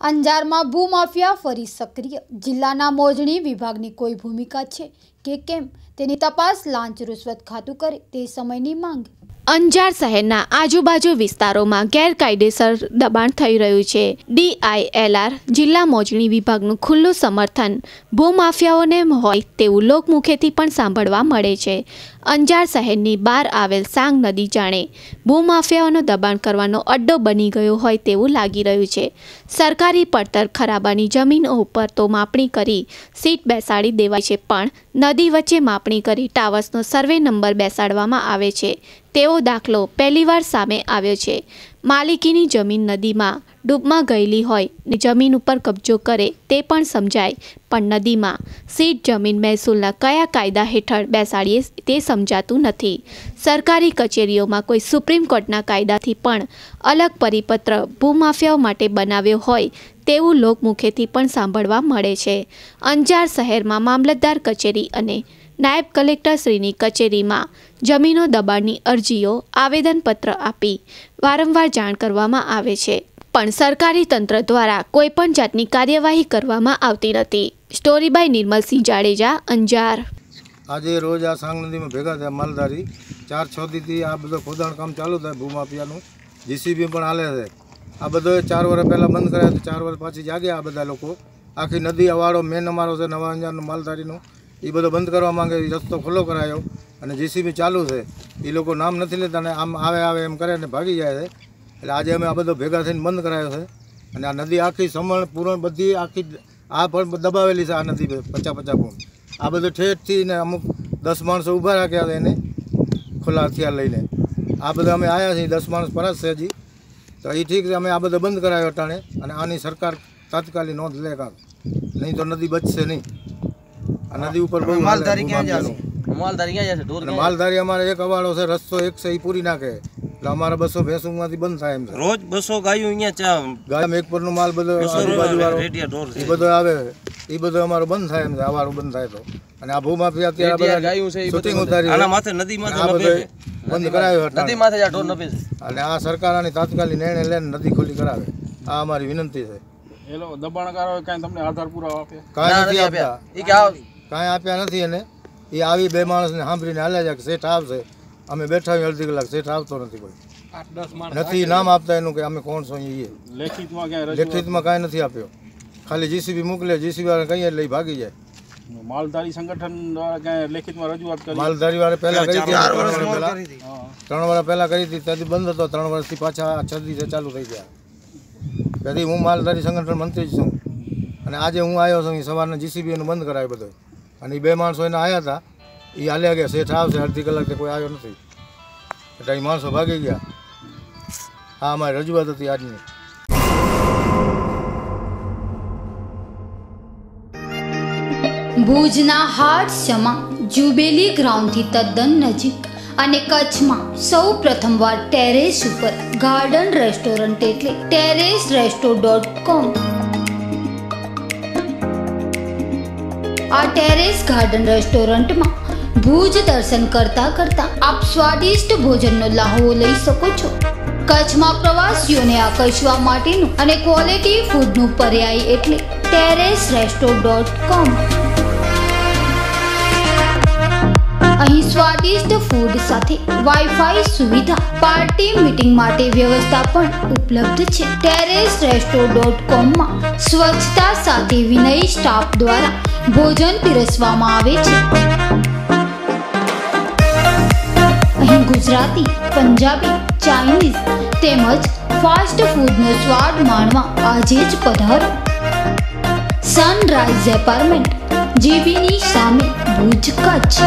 અંજારમાં ભૂમાફિયા ફરી સક્રિય. જિલ્લાના મોજણી વિભાગની કોઈ ભૂમિકા છે કે કેમ તેની તપાસ લાંચ રૂશ્વત ખાતું કરે તે સમયની માંગ. અંજાર શહેરના આજુબાજુ વિસ્તારોમાં ગેરકાયદેસર દબાણ થઈ રહ્યું છે. ડીઆઈએલઆર, જિલ્લા મોજણી વિભાગનું ખુલ્લું સમર્થન, ભૂમાફિયાઓને હોય તેવું લોકમુખેથી પણ સાંભળવા મળે છે. અંજાર શહેરની બહાર આવેલ સાંગ નદી જાણે ભૂમાફિયાઓનો દબાણ કરવાનો અડ્ડો બની ગયો હોય તેવું લાગી રહ્યું છે. સરકારી પડતર ખરાબાની જમીનો ઉપર તો માપણી કરી સીટ બેસાડી દેવાય છે, પણ નદી વચ્ચે માપણી કરી ટાવર્સનો સર્વે નંબર બેસાડવામાં આવે છે. તેવો દાખલો પહેલીવાર સામે આવ્યો છે. માલિકીની જમીન નદીમાં ડૂબમાં ગયેલી હોય, ને જમીન ઉપર કબજો કરે તે પણ સમજાય. પણ નદીમાં સીટ જમીન મહેસૂલના કયા કાયદા હેઠળ બેસાડીએ તે સમજાતું નથી. સરકારી કચેરીઓમાં કોઈ સુપ્રીમ કોર્ટના કાયદાથી પણ અલગ પરિપત્ર ભૂમાફિયાઓ માટે બનાવ્યો હોય, તેવું લોકમુખેથી પણ સાંભળવા મળે છે. અંજાર શહેરમાં મામલતદાર કચેરી અને નાયબ કલેક્ટરશ્રીની કચેરીમાં જમીનો દબાણની અરજીઓ આવેદનપત્ર આપી વારંવાર જાણ કરવામાં આવે છે. પણ સરકારી તંત્ર દ્વારા કોઈ પણ જાતની કાર્યવાહી કરવામાં આવતી નથી. Story by Nirmalsinh Jadeja, Anjar. આજે રોજ આ સાંગ નદીમાં ભેગા થયા માલધારી. ચાર છ દીથી આ બધો ખોદાણ કામ ચાલુ થાય ભૂમાફિયાનું. જીસીબી પણ હાલે છે. આ બધો ચાર વર્ષ પહેલાં બંધ કરાયા ચાર વર્ષ પાછી જાગ્યા આ બધા લોકો. આખી નદી, અવાડો, મેન અમારો છે નવા અંજારનો માલધારીનો. એ બધો બંધ કરવા માંગે રસ્તો ખુલ્લો કરાયો અને જીસીબી ચાલુ છે. એ લોકો નામ નથી લેતા અને આમ આવે આવે એમ કરે અને ભાગી જાય છે. એટલે આજે અમે આ બધો ભેગા થઈને બંધ કરાયો છે. અને આ નદી આખી સમણ પૂરણ બધી આખી આ પણ દબાવેલી છે આ નદી પચાસ પચાસ ફૂટ આ બધું ઠેઠથી ને અમુક દસ માણસો ઊભા રાખ્યા હતા એને ખુલ્લા હથિયાર લઈને. આ બધા અમે આવ્યા છીએ, દસ માણસ પરત છે હજી. તો એ ઠીક છે, અમે આ બધો બંધ કરાયો અટાણે અને આની સરકાર તાત્કાલિક નોંધ લે કાંક. નહીં તો નદી બચશે નહીં. આ નદી ઉપર બહુ માલધારી ક્યાં. જશે? માલધારી ક્યાં જશે? દૂર માલધારી અમારે એક અવાડો છે રસ્તો એક છે એ પૂરી નાખે. એટલે અમારા બસો ભેંસુમાંથી બંધ થાય એમ છે. રોજ બસો ગાયું અહીંયા ચા ગાય મેઘપરનો માલ બધો આજુબાજુ વાળો એ બધો આવે એ બધો અમારો બંધ થાય એમ છે આવાળું બંધ થાય તો. અને આ ભૂમાફી અત્યારે બધા ગાયું છે શૂટિંગ ઉતારી આના માથે નદી માથે આ નભે બધો કરાયો નદી માથે આ ઢોર નભે છે. અને આ સરકાર આની તાત્કાલિક નિર્ણય લઈને નદી ખુલ્લી કરાવે. આ અમારી વિનંતી છે. એ દબાણકારો કાંઈ તમને આધાર પુરાવા આપે? કાંઈ નથી નથી આપતા. આપ્યા. કે આ કાંઈ આપ્યા નથી એને. એ આવી બે માણસને સાંભળીને હાલ્યા જાય કે શેઠ આવશે. અમે બેઠા હોય અડધી કલાક શેઠ આવતો નથી કોઈ. નથી નામ આપતા એનું કે અમે કોણ છો એ. લેખિતમાં કાંઈ નથી આપ્યો. ખાલી જીસીબી મોકલે જીસીબી વાળા કહીએ એટલે ભાગી જાય. માલધારી સંગઠન દ્વારા ક્યાંય લેખિતમાં રજૂઆત કરી? માલધારી વાળા પહેલા કરી હતી ત્રણ વર્ષ પહેલા. કરી હતી ત્યાંથી બંધ હતો ત્રણ વર્ષથી પાછા છ દિવસે ચાલુ થઈ ગયા. તેથી હું માલધારી સંગઠન મંત્રી જ છું. અને આજે હું આવ્યો છું સવારના જીસીબી એનું બંધ કરાવ્યું બધું. અને એ બે માણસો એને આવ્યા હતા એ હાલ્યા ગયા, શેઠ આવશે અડધી કલાક કોઈ આવ્યો નથી. એટલે એ માણસો ભાગી ગયા. હા, અમારી રજૂઆત હતી આજની. ભુજના હાડસમાં જુબેલી ગ્રાઉન્ડથી તદ્દન નજીક અને કચ્છમાં સૌ પ્રથમવાર ટેરેસ ઉપર ગાર્ડન રેસ્ટોરન્ટ એટલે ટેરેસ રેસ્ટો ડોટ કોમ આ ટેરેસ ગાર્ડન રેસ્ટોરન્ટમાં ભુજ દર્શન કરતા કરતા આપ સ્વાદિષ્ટ ભોજનનો લાહવો લઈ શકો છો. કચ્છમાં પ્રવાસીઓને આકર્ષવા માટેનું અને ક્વોલિટી ફૂડનું પર્યાય એટલે ટેરેસ રેસ્ટો કોમ અહીં સ્વાદિષ્ટ ફૂડ સાથે વાઈફાઈ સુવિધા પાર્ટી મીટિંગ માટે વ્યવસ્થા પણ ઉપલબ્ધ છે. ટેરેસ રેસ્ટો કોમમાં સ્વચ્છતા સાથે વિનય સ્ટાફ દ્વારા ભોજન પીરસવામાં આવે છે. અહીં ગુજરાતી, પંજાબી, ચાઇનીઝ તેમજ ફાસ્ટ ફૂડનો સ્વાદ માણવા આજે જ પધારો. સનરાઈઝ એપાર્ટમેન્ટ, જીબીની સામે ભુજ કચ્છ.